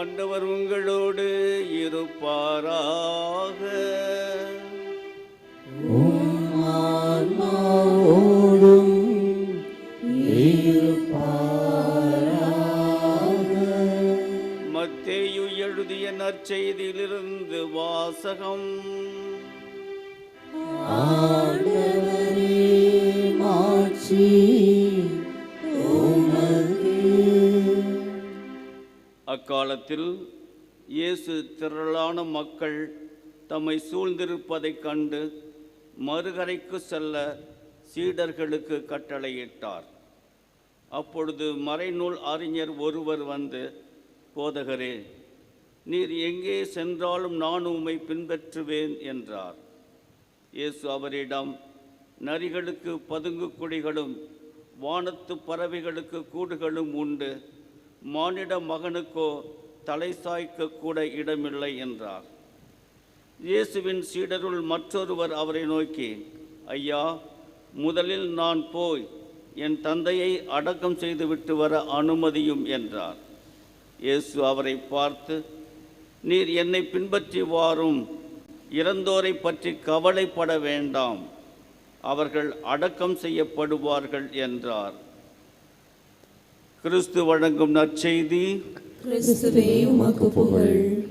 ஆண்டவர் உங்களோடு இருப்பாராக. மத்தேயு எழுதிய நற்செய்தியிலிருந்து வாசகம். ஆண்டவரே மாட்சி. அக்காலத்தில் இயேசு திரளான மக்கள் தம்மை சூழ்ந்திருப்பதைக் கண்டு மறுகரைக்கு செல்ல சீடர்களுக்கு கட்டளையிட்டார். அப்பொழுது மறைநூல் அறிஞர் ஒருவர் வந்து போதகரே நீர் எங்கே சென்றாலும் நான் உம்மை பின்பற்றுவேன் என்றார். இயேசு அவரிடம் நரிகளுக்கு பதுங்கு குடிகளும் வானத்து பறவைகளுக்கு கூடுகளும் உண்டு. மானிட மகனுக்கோ தலை சாய்க்க கூட இடமில்லை என்றார். இயேசுவின் சீடருள் மற்றொருவர் அவரை நோக்கி ஐயா முதலில் நான் போய் என் தந்தையை அடக்கம் செய்துவிட்டு வர அனுமதியும் என்றார். இயேசு அவரை பார்த்து நீர் என்னை பின்பற்றி வாரும். இறந்தோரை பற்றி கவலைப்பட வேண்டாம். அவர்கள் அடக்கம் செய்யப்படுவார்கள் என்றார். கிறிஸ்து வழங்கும் நற்செய்தி. கிறிஸ்துவே உமக்கு புகழ்.